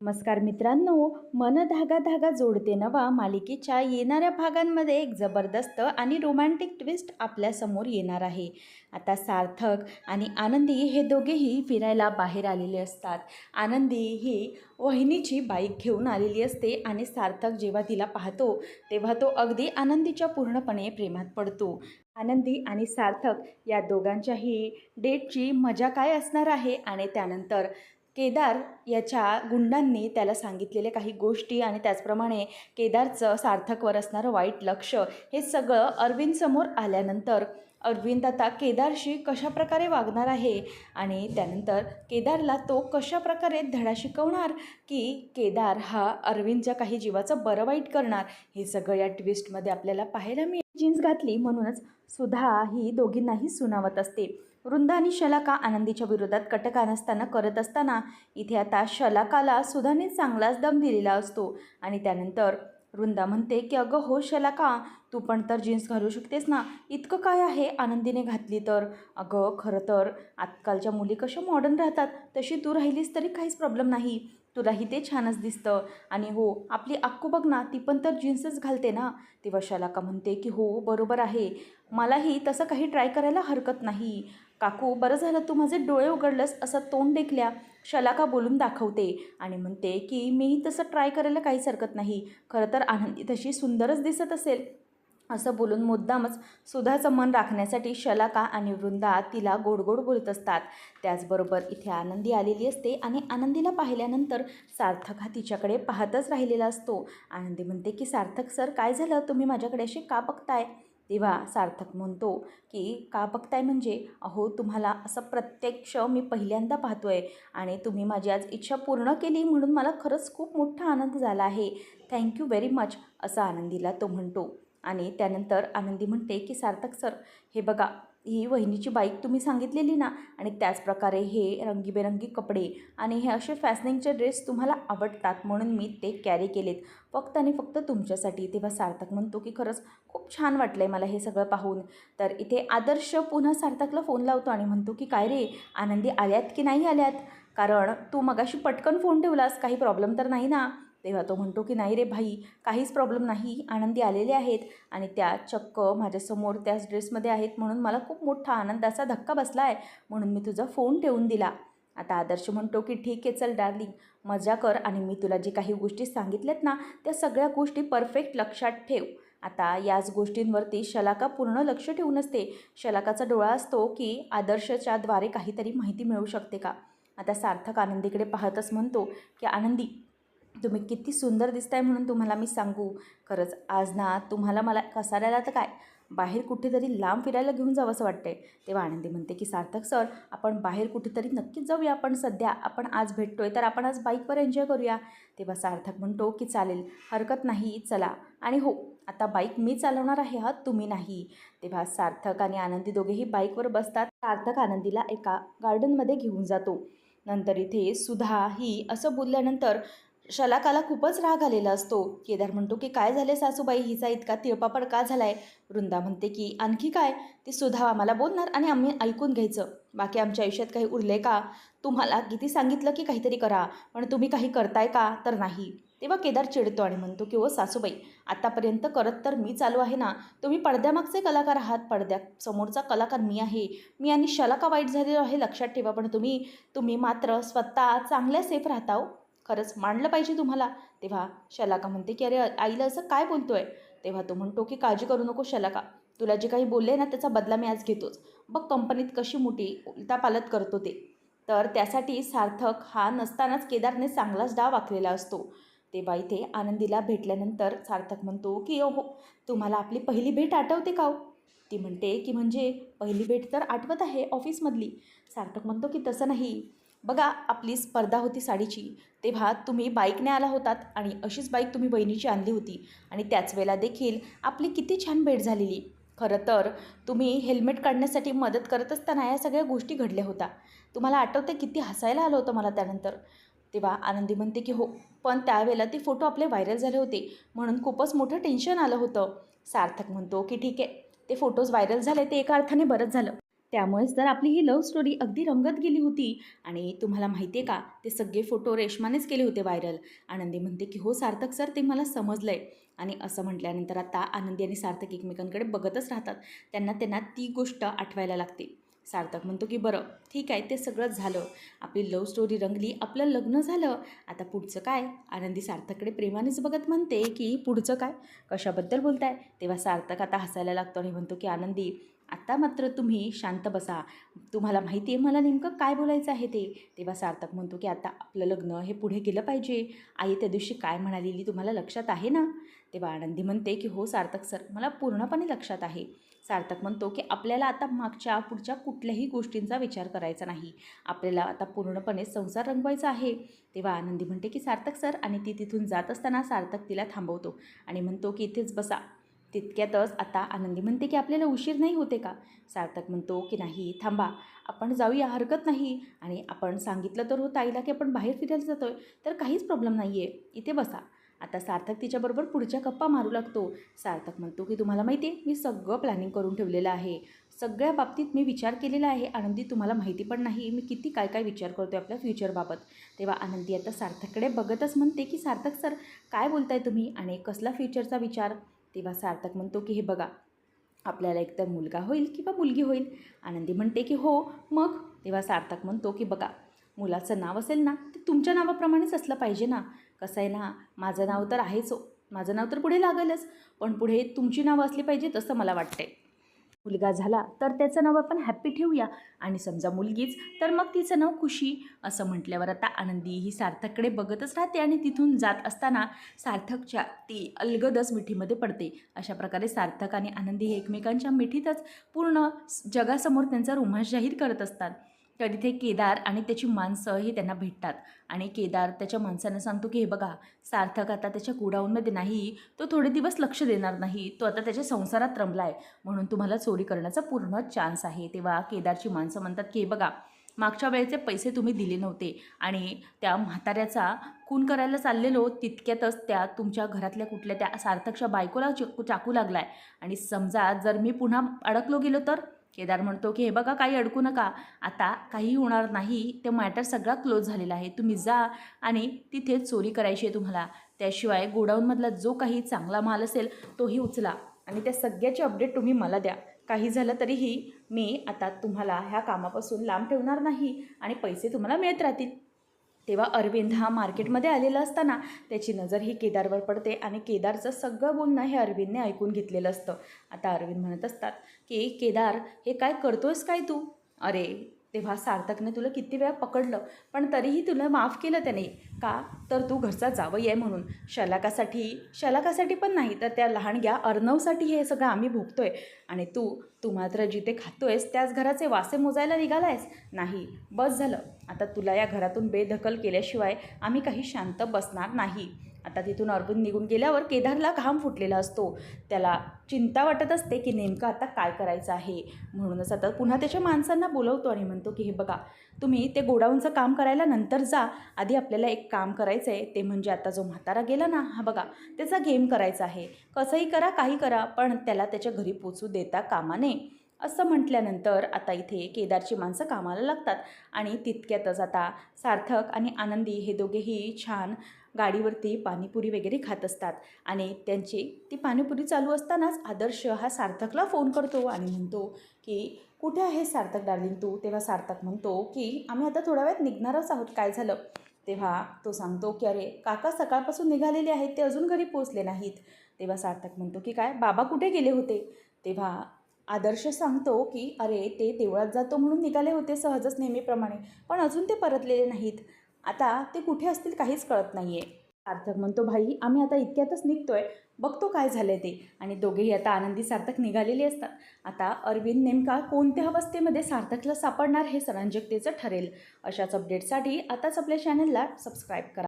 नमस्कार मित्रांनो मन धागा धागा जोडते नवा मालिकेच्या येणाऱ्या भागांमध्ये एक जबरदस्त आणि रोमॅन्टिक ट्विस्ट आपल्यासमोर येणार आहे. आता सार्थक आणि आनंदी हे दोघेही फिरायला बाहेर आलेले असतात. आनंदी ही वहिनीची बाईक घेऊन आलेली असते आणि सार्थक जेव्हा तिला पाहतो तेव्हा तो अगदी आनंदीच्या पूर्णपणे प्रेमात पडतो. आनंदी आणि सार्थक या दोघांच्याही डेटची मजा काय असणार आहे आणि त्यानंतर केदार याच्या गुंडांनी त्याला सांगितलेल्या काही गोष्टी आणि त्याचप्रमाणे केदारचं सार्थकवर असणारं वाईट लक्ष हे सगळं अरविंदसमोर आल्यानंतर अरविंद आता केदारशी कशाप्रकारे वागणार आहे? आणि त्यानंतर केदारला तो कशाप्रकारे धडा शिकवणार की केदार हा अरविंदच्या काही जीवाचं बरं वाईट करणार? हे सगळं या ट्विस्टमध्ये आपल्याला पाहायला मिळेल. जीन्स घातली म्हणूनच सुधा ही दोघींनाही सुनावत असते. वृंदा आणि शलाका आनंदीच्या विरोधात कटक करत असताना इथे आता शलाकाला सुधाने चांगलाच दम दिलेला असतो. आणि त्यानंतर वृंदा म्हणते की अगं हो शलाका तू पण तर जीन्स घालू शकतेस ना. इतकं काय आहे आनंदीने घातली तर? अगं खरं तर आजकालच्या मुली कशा मॉडर्न राहतात? तशी तू राहिलीस तरी काहीच प्रॉब्लेम नाही. तुलाही ते छानच दिसतं. आणि हो आपली अक्कू बघ ना ती पण तर जीन्सच घालते ना. तेव्हा शलाका म्हणते की हो बरोबर आहे. मलाही तसं काही ट्राय करायला हरकत नाही. काकू बरं झालं तू माझे डोळे उघडलंस असं तोंड देखल्या शलाका बोलून दाखवते आणि म्हणते की मीही तसं ट्राय करायला काहीच हरकत नाही. खरं तर आनंदी तशी सुंदरच दिसत असेल. असं बोलून मुद्दामच सुधाचं मन राखण्यासाठी शलाका आणि वृंदा तिला गोड गोड बोलत असतात. त्याचबरोबर इथे आनंदी आलेली असते आणि आनंदीला पाहिल्यानंतर सार्थक हा तिच्याकडे पाहतच राहिलेला असतो. आनंदी म्हणते की सार्थक सर काय झालं? तुम्ही माझ्याकडे असे का बघताय? तेव्हा सार्थक म्हणतो की का बघताय म्हणजे? अहो तुम्हाला असं प्रत्यक्ष मी पहिल्यांदा पाहतो आहे आणि तुम्ही माझी आज इच्छा पूर्ण केली म्हणून मला खरंच खूप मोठा आनंद झाला आहे. थँक्यू व्हेरी मच असं आनंदीला तो म्हणतो. आणि त्यानंतर आनंदी म्हणते की सार्थक सर हे बघा ही वहिनीची बाईक तुम्ही सांगितलेली ना आणि त्याचप्रकारे हे रंगीबेरंगी कपडे आणि हे असे फॅशनिंगचे ड्रेस तुम्हाला आवडतात म्हणून मी ते कॅरी केलेत. फक्त आणि फक्त तुमच्यासाठी. तेव्हा सार्थक म्हणतो की खरंच खूप छान वाटलं आहे मला हे सगळं पाहून. तर इथे आदर्श पुन्हा सार्थकला फोन लावतो आणि म्हणतो की काय रे आनंदी आल्यात की नाही आल्यात? कारण तू मगाशी पटकन फोन ठेवलास काही प्रॉब्लेम तर नाही ना? तेव्हा तो म्हणतो की नाही रे भाई काहीच प्रॉब्लेम नाही. आनंदी आलेले आहेत आणि त्या चक्क माझ्यासमोर त्याच ड्रेसमध्ये आहेत म्हणून मला खूप मोठा आनंदाचा धक्का बसला आहे म्हणून मी तुझा फोन ठेवून दिला. आता आदर्श म्हणतो की ठीक आहे चल डार्लिंग मजा कर आणि मी तुला जे काही गोष्टी सांगितल्यात ना त्या सगळ्या गोष्टी परफेक्ट लक्षात ठेव. आता याच गोष्टींवरती शलाका पूर्ण लक्ष ठेवून असते. शलाकाचा डोळा असतो की आदर्शच्या द्वारे काहीतरी माहिती मिळू शकते का? आता सार्थक आनंदीकडे पाहतच म्हणतो की आनंदी तुम्ही किती सुंदर दिसताय म्हणून तुम्हाला मी सांगू. खरंच आज ना तुम्हाला मला कसाऱ्याला तर काय बाहेर कुठेतरी लांब फिरायला घेऊन जावं असं वाटतंय. तेव्हा आनंदी म्हणते की सार्थक सर आपण बाहेर कुठेतरी नक्कीच जाऊया आपण सध्या. आपण आज भेटतोय तर आपण आज बाईकवर एन्जॉय करूया. तेव्हा सार्थक म्हणतो की चालेल हरकत नाही चला. आणि हो आता बाईक मी चालवणार आहे हा तुम्ही नाही. तेव्हा सार्थक आणि आनंदी दोघेही बाईकवर बसतात. सार्थक आनंदीला एका गार्डनमध्ये घेऊन जातो. नंतर इथे सुधा ही असं बोलल्यानंतर शलाकाला खूपच राग आलेला असतो. केदार म्हणतो की काय झाले सासूबाई? हिचा इतका तिळपापड का झालाय. वृंदा म्हणते की आणखी काय? ती सुधा आम्हाला बोलणार आणि आम्ही ऐकून घ्यायचं. बाकी आमच्या आयुष्यात काही उरले का? तुम्हाला किती सांगितलं की काहीतरी करा पण तुम्ही काही करताय का? तर नाही. तेव्हा केदार चिडतो आणि म्हणतो की ओ सासूबाई आतापर्यंत करत तर मी चालू आहे ना? तुम्ही पडद्यामागचे कलाकार आहात. पडद्या समोरचा कलाकार मी आहे. मी आणि शलाका वाईट झालेलो आहे लक्षात ठेवा. पण तुम्ही तुम्ही मात्र स्वतः चांगल्या सेफ राहता हो. खरंच मांडलं पाहिजे तुम्हाला. तेव्हा शलाका म्हणते की अरे आईला असं काय बोलतोय? तेव्हा तो म्हणतो की काळजी करू नको शलाका. तुला जे काही बोलले ना त्याचा बदला मी आज घेतोच. बघ कंपनीत कशी मोठी उलटापालत करतो ते. तर त्यासाठी सार्थक हा नसतानाच केदारने चांगलाच डाव आखलेला असतो. तेव्हा इथे आनंदीला भेटल्यानंतर सार्थक म्हणतो की हो तुम्हाला आपली पहिली भेट आठवते का हो? ती म्हणते की म्हणजे पहिली भेट तर आठवत आहे ऑफिसमधली. सार्थक म्हणतो की तसं नाही. बघा आपली स्पर्धा होती साडीची. तेव्हा तुम्ही बाईकने आला होतात आणि अशीच बाईक तुम्ही बहिणीची आणली होती. आणि त्याच वेळेला देखील आपली किती छान भेट झालेली. खरं तर तुम्ही हेल्मेट काढण्यासाठी मदत करत असताना या सगळ्या गोष्टी घडल्या होत्या. तुम्हाला आठवते किती हसायला आलं होतं मला त्यानंतर? तेव्हा आनंदी म्हणते की हो. पण त्यावेळेला ते फोटो आपले व्हायरल झाले होते. म्हणून खूपच मोठं टेन्शन आलं होतं. सार्थक म्हणतो की ठीक आहे. ते फोटोज व्हायरल झाले ते एका अर्थाने बरंच झालं. त्यामुळेच तर आपली ही लव्ह स्टोरी अगदी रंगत गेली होती आणि तुम्हाला माहिती आहे का ते सगळे फोटो रेशमानेच केले होते व्हायरल आनंदी म्हणते की हो सार्थक सर ते मला समजलं आहे आणि असं म्हटल्यानंतर आता आनंदी आणि सार्थक एकमेकांकडे बघतच राहतात. त्यांना त्यांना ती गोष्ट आठवायला लागते. सार्थक म्हणतो की बरं ठीक आहे ते सगळंच झालं. आपली लव्ह स्टोरी रंगली आपलं लग्न झालं. आता पुढचं काय? आनंदी सार्थककडे प्रेमानेच बघत म्हणते की पुढचं काय? कशाबद्दल बोलताय? तेव्हा सार्थक आता हसायला लागतो आणि म्हणतो की आनंदी आत्ता मात्र तुम्ही शांत बसा. तुम्हाला माहिती आहे मला नेमकं काय बोलायचं आहे ते. तेव्हा सार्थक म्हणतो की आता आपलं लग्न हे पुढे गेलं पाहिजे. आई त्या दिवशी काय म्हणालेली तुम्हाला लक्षात आहे ना? तेव्हा आनंदी म्हणते की हो सार्थक सर मला पूर्णपणे लक्षात आहे. सार्थक म्हणतो की आपल्याला आता मागच्या पुढच्या कुठल्याही गोष्टींचा विचार करायचा नाही. आपल्याला आता पूर्णपणे संसार रंगवायचा आहे. तेव्हा आनंदी म्हणते की सार्थक सर आणि ती तिथून जात असताना सार्थक तिला थांबवतो आणि म्हणतो की इथेच बसा. तितक्यातच आता आनंदी म्हणते की आपल्याला उशीर नाही होते का? सार्थक म्हणतो की नाही थांबा. आपण जाऊया हरकत नाही. आणि आपण सांगितलं तर हो ताईला की आपण बाहेर फिरायला जातो आहे तर काहीच प्रॉब्लेम नाही आहे इथे बसा. आता सार्थक तिच्याबरोबर पुढच्या गप्पा मारू लागतो. सार्थक म्हणतो की तुम्हाला माहिती आहे मी सगळं प्लॅनिंग करून ठेवलेलं आहे. सगळ्या बाबतीत मी विचार केलेला आहे. आनंदी तुम्हाला माहिती पण नाही. मी किती काय काय विचार करतो आहे आपल्या फ्युचरबाबत तेव्हा आनंदी आता सार्थककडे बघतच म्हणते की सार्थक सर काय बोलताय तुम्ही? आणि कसला फ्युचरचा विचार? तेव्हा सार्थक म्हणतो की हे बघा आपल्याला एकतर मुलगा होईल किंवा मुलगी होईल. आनंदी म्हणते की हो. मग तेव्हा सार्थक म्हणतो की बघा मुलाचं नाव असेल ना ते तुमच्या नावाप्रमाणेच असलं पाहिजे ना. कसं आहे ना माझं नाव तर आहेच हो. माझं नाव तर पुढे लागेलच. पण पुढे तुमची नावं असली पाहिजे तसं मला वाटते मुलगा झाला तर त्याचं नाव आपण हॅप्पी ठेवूया. आणि समजा मुलगीच तर मग तिचं नाव खुशी असं म्हटल्यावर आता आनंदी ही सार्थककडे बघतच राहते आणि तिथून जात असताना सार्थकच्या ती अलगदच मिठीमध्ये पडते. अशा प्रकारे सार्थक आणि आनंदी हे एकमेकांच्या मिठीतच पूर्ण जगासमोर त्यांचा रोमांच जाहीर करत असतात. तर इथे केदार आणि त्याची माणसं हे त्यांना भेटतात. आणि केदार त्याच्या माणसांना सांगतो की हे बघा सार्थक आता त्याच्या गोडाऊनमध्ये नाही तो थोडे दिवस लक्ष देणार नाही तो आता त्याच्या संसारात रमला आहे म्हणून तुम्हाला चोरी करण्याचा पूर्ण चान्स आहे. तेव्हा केदारची माणसं म्हणतात की हे बघा मागच्या वेळेचे पैसे तुम्ही दिले नव्हते आणि त्या म्हाताऱ्याचा खून करायला चाललेलो तितक्यातच त्या तुमच्या घरातल्या कुठल्या त्या सार्थकच्या बायकोला चाकू चाकू लागला आहे आणि समजा जर मी पुन्हा अडकलो गेलो तर? केदार म्हणतो की हे बघा काही अडकू नका. आता काही होणार नाही. ते मॅटर सगळा क्लोज झालेला आहे. तुम्ही जा आणि तिथे चोरी करायची आहे तुम्हाला. त्याशिवाय गोडाऊनमधला जो काही चांगला माल असेल तोही उचला. आणि त्या सगळ्याची अपडेट तुम्ही मला द्या. काही झालं तरीही मी आता तुम्हाला ह्या कामापासून लांब ठेवणार नाही आणि पैसे तुम्हाला मिळत राहतील. तेव्हा अरविंद हा मार्केटमध्ये आलेला असताना त्याची नजर ही केदारवर पडते आणि केदारचं सगळं बोलणं हे अरविंदने ऐकून घेतलेलं असतं. आता अरविंद म्हणत असतात की केदार हे काय करतोयस काय तू? अरे तेव्हा सार्थकने तुला किती वेळा पकडलं पण तरीही तुला माफ केलं त्याने. का? तर तू घरचा जावई आहे म्हणून. शलाकासाठी शलाकासाठी पण नाही तर त्या लहानग्या अर्णवसाठी हे सगळं आम्ही भोगतोय. आणि तू तू मात्र जिथे खातोयस त्याच घराचे वासे मोजायला निघालायस. नाही बस झालं. आता तुला या घरातून बेदखल केल्याशिवाय आम्ही काही शांत बसणार नाही. आता तिथून अरविंद निघून गेल्यावर केदारला घाम फुटलेला असतो. त्याला चिंता वाटत असते की नेमकं आता काय करायचं आहे? म्हणूनच आता पुन्हा त्याच्या माणसांना बोलवतो आणि म्हणतो की हे बघा तुम्ही ते गोडाऊनचं काम करायला नंतर जा. आधी आपल्याला एक काम करायचं आहे ते म्हणजे आता जो म्हातारा गेला ना हा बघा त्याचा गेम करायचा आहे. कसंही करा काही करा पण त्याला त्याच्या घरी पोचू देता कामा नये. असं म्हटल्यानंतर आता इथे केदारची माणसं कामाला लागतात. आणि तितक्यातच आता सार्थक आणि आनंदी हे दोघेही छान गाडीवरती पाणीपुरी वगैरे खात असतात. आणि त्यांची ती पाणीपुरी चालू असतानाच आदर्श हा सार्थकला फोन करतो आणि म्हणतो की कुठे आहे सार्थक डार्लिंग तू? तेव्हा सार्थक म्हणतो की आम्ही आता थोड्या वेळात निघणारच आहोत. काय झालं? तेव्हा तो सांगतो की अरे काका सकाळपासून निघालेले आहेत. ते अजून घरी पोचले नाहीत. तेव्हा सार्थक म्हणतो की काय? बाबा कुठे गेले होते? तेव्हा आदर्श सांगतो की अरे ते देवळात जातो म्हणून निघाले होते सहजच नेहमीप्रमाणे. पण अजून ते परतलेले नाहीत. आता ते कुठे असतील काहीच कळत नाही आहे सार्थक म्हणतो भाई आम्ही आता इतक्यातच निघतोय. बघतो काय झालं ते. आणि दोघेही आता आनंदी सार्थक निघालेले असतात. आता अरविंद नेमका कोणत्या अवस्थेमध्ये सार्थकला सापडणार हे सरांजकतेचं ठरेल. अशाच अपडेटसाठी आताच आपल्या चॅनलला सबस्क्राईब करा.